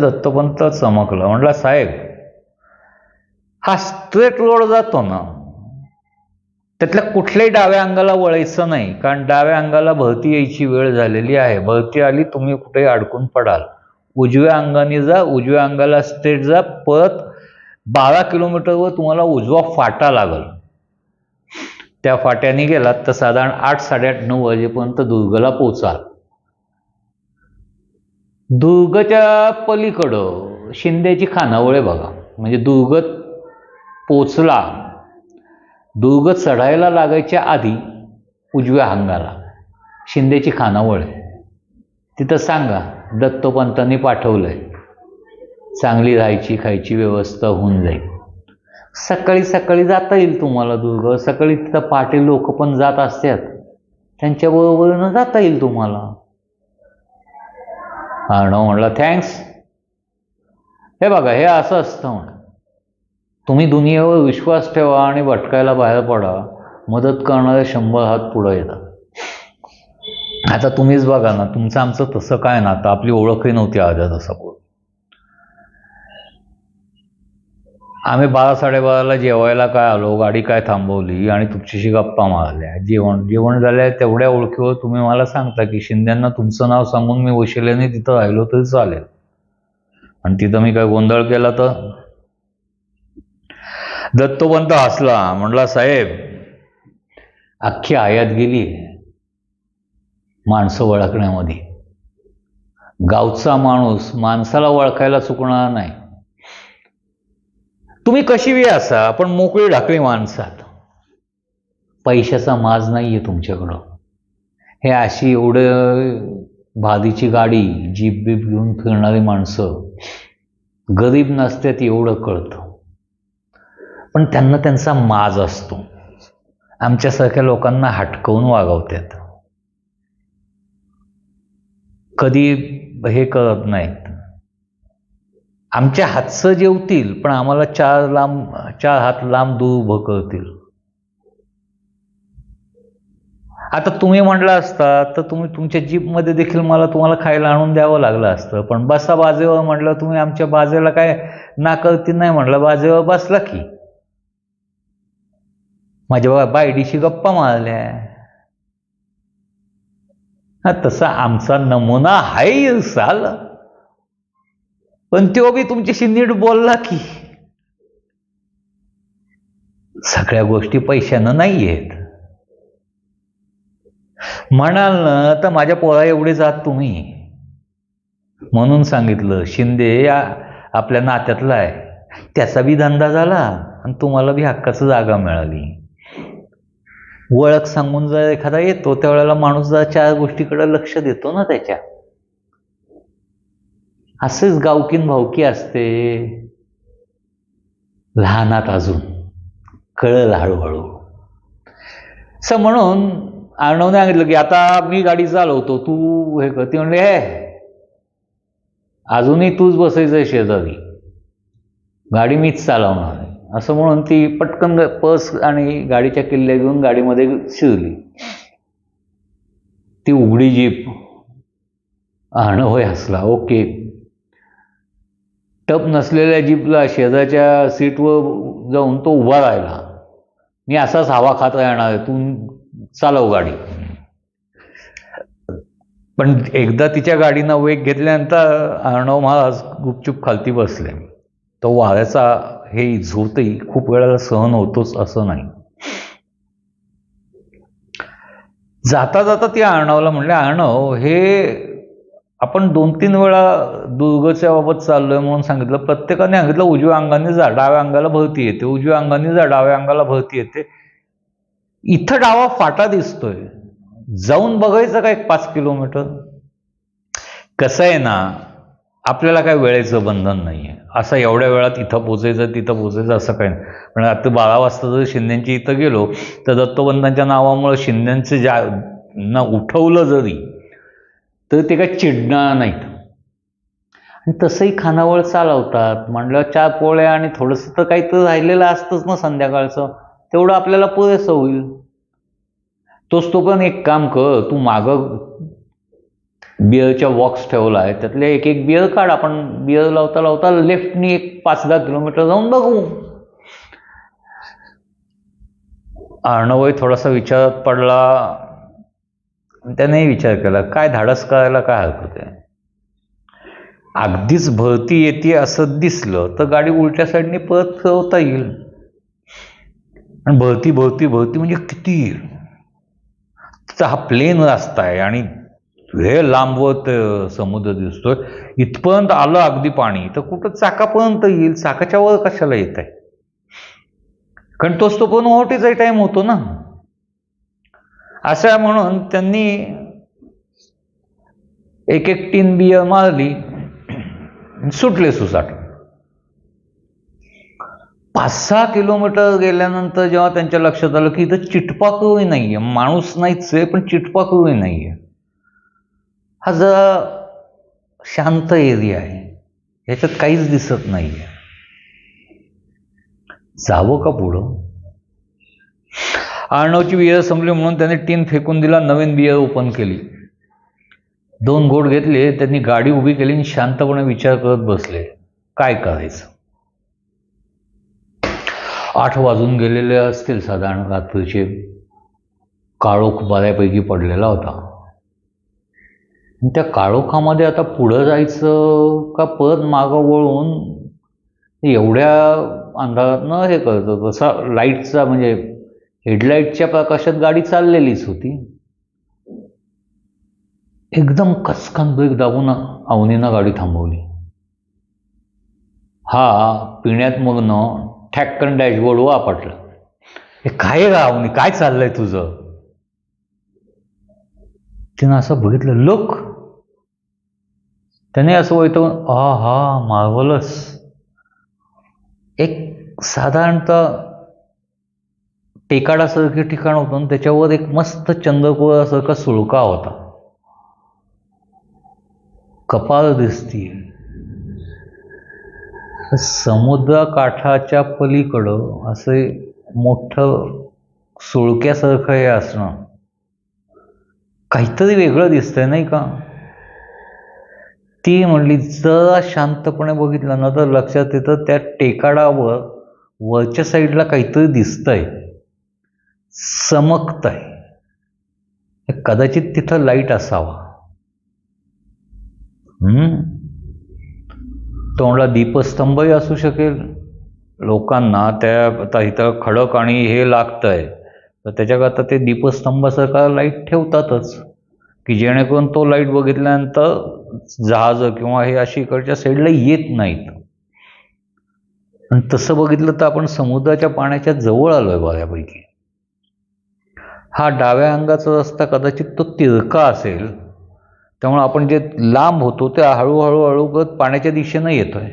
दत्तपंत चमकलं. म्हटलं साहेब हा straight road जातो ना त्यातल्या कुठल्याही डाव्या अंगाला वळायचं नाही कारण डाव्या अंगाला भरती यायची वेळ झालेली आहे. भरती आली तुम्ही कुठेही अडकून पडाल. उजव्या अंगाने जा उजव्या अंगाला स्ट्रेट जा परत बारा किलोमीटरवर तुम्हाला उजवा फाटा लागल. त्या फाट्याने गेलात तर साधारण आठ साडेआठ नऊ वाजेपर्यंत दुर्गला पोचाल दुर्गच्या पलीकडं शिंद्याची खानावळ आहे बघा. म्हणजे दुर्गत पोचला. दुर्ग चढायला लागायच्या आधी उजव्या हंगाला शिंदेची खानावळ. आहे तिथं सांगा दत्तपंतांनी पाठवलंय. चांगली राहायची खायची व्यवस्था होऊन जाईल. सकाळी सकाळी जाता येईल तुम्हाला दुर्ग. सकाळी तिथं पहाटे लोक पण जात असतात. त्यांच्याबरोबरीनं जाता येईल तुम्हाला. अर्णव म्हणला थँक्स हे बघा हे असं असतं म्हण. तुम्ही दुनियेवर विश्वास ठेवा आणि भटकायला बाहेर पडा. मदत करणारे शंभर हात पुढे येतात. आता तुम्हीच बघा ना तुमचं आमचं तसं काय ना आता आपली ओळखही नव्हती अर्ध्या तासापूर्वी आम्ही बारा साडेबाराला जेवायला काय आलो? गाडी काय थांबवली? आणि तुमच्याशी गप्पा मारल्या. जेवण जेवण झाल्या तेवढ्या ओळखीवर तुम्ही मला सांगता की शिंद्यांना तुमचं नाव सांगून मी वशिल्याने तिथं राहिलो तरी चालेल. आणि तिथं मी काय गोंधळ केला तर? दत्तोपंत हसला. म्हणला साहेब अख्खी आयात गेली माणसं ओळखण्यामध्ये गावचा माणूस माणसाला ओळखायला चुकणार नाही. तुम्ही कशी वेळ असा? पण मोकळी ढाकळी माणसात. पैशाचा माज नाही आहे तुमच्याकडं. हे अशी एवढं भादीची गाडी जीप बीप घेऊन फिरणारी माणसं गरीब नसतात एवढं कळतं. पण त्यांना त्यांचा माज असतो. आमच्यासारख्या लोकांना हटकवून वागवतात कधी हे कळत नाहीत. आमच्या हातचं जेवतील पण आम्हाला चार लांब चार हात लांब दूर उभं करतील आता तुम्ही म्हटलं असता तर तुम्ही तुमच्या जीपमध्ये देखील मला तुम्हाला खायला आणून द्यावं लागलं असतं पण बसा बाजेवर म्हटलं तुम्ही आमच्या बाजेला काय नाकारती नाही म्हटलं बाजेवर बसला की. माझ्या बायडीशी गप्पा मारल्या. हा तसा आमचा नमुना हाय साल. पण तो बी तुमच्याशी नीट बोलला की. सगळ्या गोष्टी पैशानं नाही आहेत म्हणाल ना तर माझ्या पोरा एवढे जात तुम्ही. म्हणून सांगितलं शिंदे या आपल्या नात्यातला आहे. त्याचा बी धंदा झाला आणि तुम्हाला बी हक्काचं जागा मिळाली. ओळख सांगून जर एखादा येतो त्यावेळेला माणूस जर चार गोष्टीकडे लक्ष देतो ना त्याच्या. असेच गावकीन भावकी असते. लहानात अजून कळल हळूहळू. असं म्हणून अर्णवने सांगितलं की आता मी गाडी चालवतो तू हे ती म्हणले हे अजूनही तूच बसायचं शेजारी. गाडी मीच चालवणार आहे. असं म्हणून ती पटकन पर्स आणि गाडीच्या किल्ल्या घेऊन गाडीमध्ये शिरली. ती उघडी जीप. अर्णवय हसला ओके. टप नसलेल्या जीपला शेजारच्या सीटवर जाऊन तो उभा राहिला. मी असाच हवा खाता येणार आहे तू चालव गाडी. पण एकदा तिच्या गाडीनं वेग घेतल्यानंतर अर्णव महाराज गुपचूप खालती बसले. तो वाऱ्याचा हे झोतही खूप वेळाला सहन होतोच असं नाही. जाता जाता ती अर्णवला म्हणले अर्णव हे आपण दोन तीन वेळा दुर्गच्या बाबत चाललोय म्हणून सांगितलं. प्रत्येकाने सांगितलं उजव्या अंगाने जा डाव्या अंगाला भरती येते. उजव्या अंगाने जा डाव्या अंगाला भरती येते. इथं डावा फाटा दिसतोय. जाऊन बघायचं का एक पाच किलोमीटर? कसं आहे ना आपल्याला काय वेळेचं बंधन नाही आहे असं एवढ्या वेळात इथं पोचायचं तिथं पोचायचं असं काही नाही. पण आता बारा वाजता जर शिंद्यांची इथं गेलो तर दत्तोबंधांच्या नावामुळं शिंद्यांचे ज्या ना उठवलं जरी तर ते काय चिडणार नाहीत. आणि तसंही खानावळ चालवतात. म्हणलं चार पोळ्या आणि थोडंसं तर काही तर राहिलेलं असतंच ना संध्याकाळचं. तेवढं आपल्याला पुरेसं होईल. तोच तो पण एक काम कर. तू मागं बिअरच्या बॉक्स ठेवला आहे त्यातले एक एक बिअर काढ. आपण बिअर लावता लावता लेफ्टनी एक पाच दहा किलोमीटर जाऊन बघू. अर्णवही थोडासा विचारात पडला. त्यानेही विचार केला काय धाडस करायला काय हरकत आहे? अगदीच भरती येते असं दिसलं तर गाडी उलट्या साईडने परत फिरवता येईल. आणि भरती भरती भरती म्हणजे किती? तिचा हा प्लेन रस्ता आहे आणि हे लांबवत समुद्र दिसतोय. इथपर्यंत आलं अगदी पाणी तर कुठं चाकापर्यंत येईल? चाकाच्या वर कशाला येत आहे? कारण तोच तो पण ओहोटीचा टाईम होतो ना. असं म्हणून त्यांनी एक एक टीन बियर मारली सुटले सुसाट पाच सहा किलोमीटर गेल्यानंतर जेव्हा त्यांच्या लक्षात आलं की इथं चिटपाकरूही नाहीये माणूस नाहीच आहे पण चिटपाकरूही नाहीये. हा जरा शांत एरिया आहे याच्यात काहीच दिसत नाहीये. जावं का पुढं? आर्णवची बियर संपली म्हणून त्याने टीन फेकून दिला नवीन बियर ओपन केली. दोन घोट घेतले त्यांनी गाडी उभी केली आणि शांतपणे विचार करत बसले. काय करायचं? आठ वाजून गेलेले असतील साधारण रात्रीचे. काळोख बऱ्यापैकी पडलेला होता. आणि त्या काळोखामध्ये आता पुढं जायचं का परत मागं वळून? एवढ्या अंधारातनं हे करतं तसा लाईटचा म्हणजे हेडलाईटच्या प्रकाशात गाडी चाललेलीच होती. एकदम कचकन ब्रेक दाबून अवनीनं गाडी थांबवली. हा पिण्यात मग्न ठॅक्कन डॅशबोर्ड आपटला. हे काय गा अवनी? काय चाललंय तुझं? तिनं असं बघितलं लोक. त्याने असं वैतवून हा हा मार्वलस. एक साधारणतः टेकाडासारखे ठिकाण होतं आणि त्याच्यावर एक मस्त चंद्रकोरासारखा सुळका होता. कपाळ दिसतीये. समुद्रकाठाच्या पलीकडं असे मोठं सुळक्यासारखं हे असणं. काहीतरी वेगळं दिसतंय नाही का? ती म्हणली जरा शांतपणे बघितलं ना तर लक्षात येतं त्या टेकाडावर वरच्या साईडला काहीतरी दिसतंय. चमकतंय कदाचित तिथं लाइट असावा. हम्म? तोंडला दीपस्तंभही असू शकेल. लोकांना त्या आता इथं खडक आणि हे लागतंय. तर त्याच्याकरता ते दीपस्तंभासारखा लाइट ठेवतातच. की जेणेकरून तो लाइट बघितल्यानंतर जहाजं किंवा हे अशी इकडच्या साईडला येत नाहीत. आणि तसं बघितलं तर आपण समुद्राच्या पाण्याच्या जवळ आलोय बऱ्यापैकी. हा डाव्या अंगाचा रस्ता कदाचित तो तिरका असेल. त्यामुळे आपण जे लांब होतो ते हळूहळू हळूगत पाण्याच्या दिशेनं येतोय.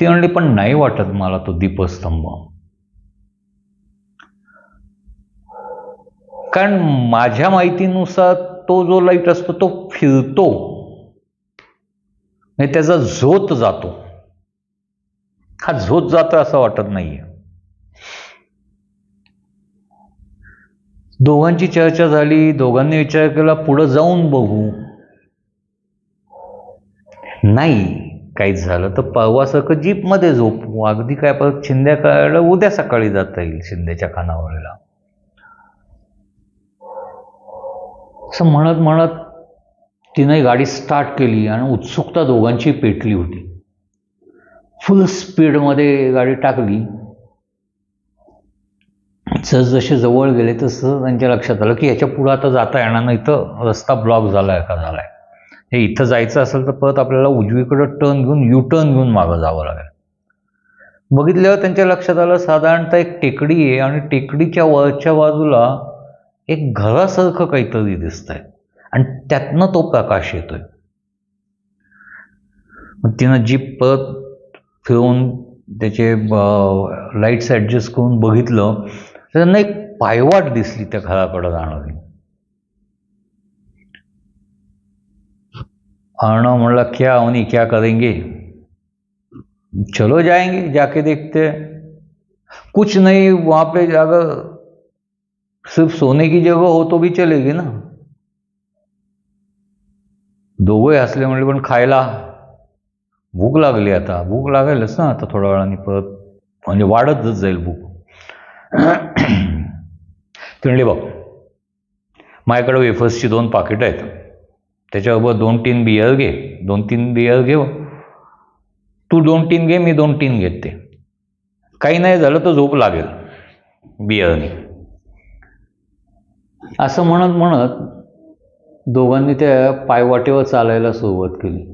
ती म्हणली पण नाही वाटत मला तो दीपस्तंभ. कारण माझ्या माहितीनुसार तो जो लाइट असतो तो फिरतो. म्हणजे त्याचा झोत जातो. हा झोत जातो असं वाटत नाहीये. दोघांची चर्चा झाली दोघांनी विचार केला पुढं जाऊन बघू. नाही काहीच झालं तर परवासारखं जीपमध्ये झोपू. अगदी काय परत शिंद्या करायला उद्या सकाळी जाता येईल शिंदेच्या खानावळीला. असं म्हणत म्हणत तिने गाडी स्टार्ट केली आणि उत्सुकता दोघांची पेटली होती. फुल स्पीडमध्ये गाडी टाकली. जसजसे जवळ गेले तसं त्यांच्या लक्षात आलं की याच्या पुढं आता जाता येणार नाही. इथं रस्ता ब्लॉक झालाय का? झालाय. हे इथं जायचं असेल तर परत आपल्याला उजवीकडं टर्न घेऊन यू टर्न घेऊन मागं जावं लागेल. बघितल्यावर त्यांच्या लक्षात आलं साधारणतः एक टेकडी आहे आणि टेकडीच्या वरच्या बाजूला एक घरासारखं काहीतरी दिसतंय. आणि त्यातनं तो प्रकाश येतोय. मग तिनं जीप परत फिरवून त्याचे लाईट्स ॲडजस्ट करून बघितलं. त्यांना एक पायवाट दिसली त्या घराकडं जाणारी. अर्णव म्हणला क्या उनी क्या करेंगे? चलो जाएंगे जाके देखते कुछ नहीं वहाँ पे अगर सिर्फ सोने की जगह हो तो भी चलेगी ना। दोघे हसले म्हणले पण खायला भूक लागली आता भूक लागेलच ना आता थोड्या वेळाने परत. म्हणजे वाढतच जाईल भूक. ती म्हणली बघ माझ्याकडे वेफर्सची दोन पाकिटं आहेत. त्याच्याबरोबर दोन तीन बियर घे दोन तीन बियर घे तू दोन तीन घे मी दोन तीन घेते. काही नाही झालं तर झोप लागेल बियरने असं म्हणत म्हणत दोघांनी त्या पायवाटेवर चालायला सुरुवात केली.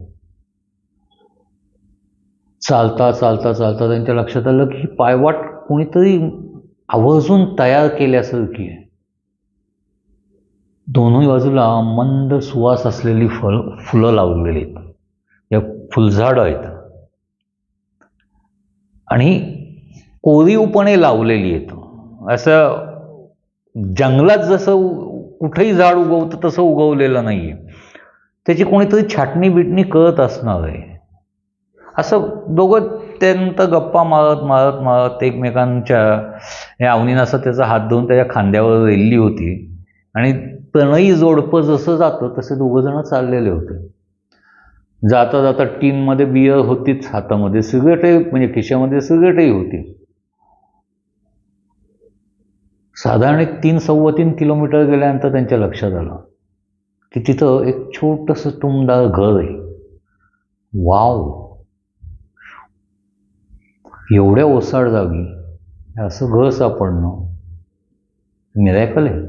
चालता चालता चालता त्यांच्या लक्षात आलं की पायवाट कोणीतरी आवर्जून तयार केल्यासारखी आहे दोन्ही बाजूला मंद सुवास असलेली फळ फुलं लावलेली आहेत. या फुलझाडं आहेत. आणि कोरीवपणे लावलेली आहेत. असं जंगलात जसं कुठेही झाड उगवतं तसं उगवलेलं नाही आहे त्याची कोणीतरी छाटणी बिटणी करत असणार आहे. असं दोघं त्यांत गप्पा मारत मारत मारत एकमेकांच्या या अवनीनं असं त्याचा हात धुवून त्याच्या खांद्यावर रेलली होती. आणि प्रणयी जोडपं जसं जातं तसे दोघंजणं चाललेले होते. जाता जाता टीनमध्ये बियर होतीच हातामध्ये. सिगरेटही म्हणजे खिशामध्ये सिगरेटही होती. साधारण एक तीन सव्वा तीन किलोमीटर गेल्यानंतर त्यांच्या लक्षात आलं की तिथं एक छोटंसं तुमदार घर आहे. वाव! एवढ्या ओसाड जागी असं घ सापडणं मिरॅकल आहे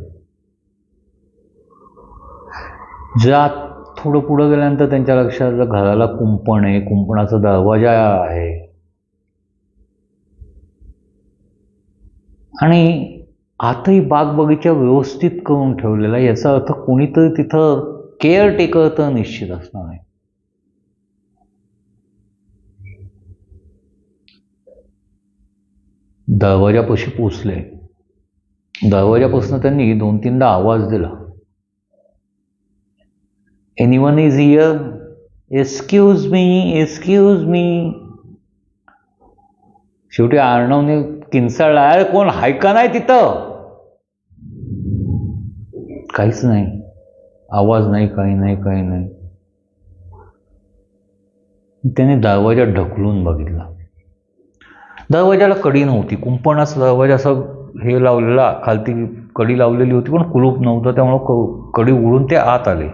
जात थोडं पुढं गेल्यानंतर त्यांच्या लक्षात घराला कुंपण आहे कुंपणाचा दरवाजा आहे. आणि आताही बाग बगीचा व्यवस्थित करून ठेवलेला आहे याचा अर्थ कोणीतरी तिथं केअर टेकर तर निश्चित असणार आहे. दरवाजापाशी पोचले. दरवाजापासून त्यांनी दोन तीनदा आवाज दिला. Anyone is here excuse me excuse me शेवटी अर्णवने किंचाळला अरे कोण? हाय का नाही तिथं? काहीच नाही. आवाज नाही काही नाही काही नाही. त्याने दरवाजा ढकलून बघितला. दरवाजाला कडी नव्हती. कुंपणाचा दरवाजा असं हे लावलेला खालती कडी लावलेली होती पण कुलूप नव्हतं त्यामुळं क कडी उडून ते आत आले.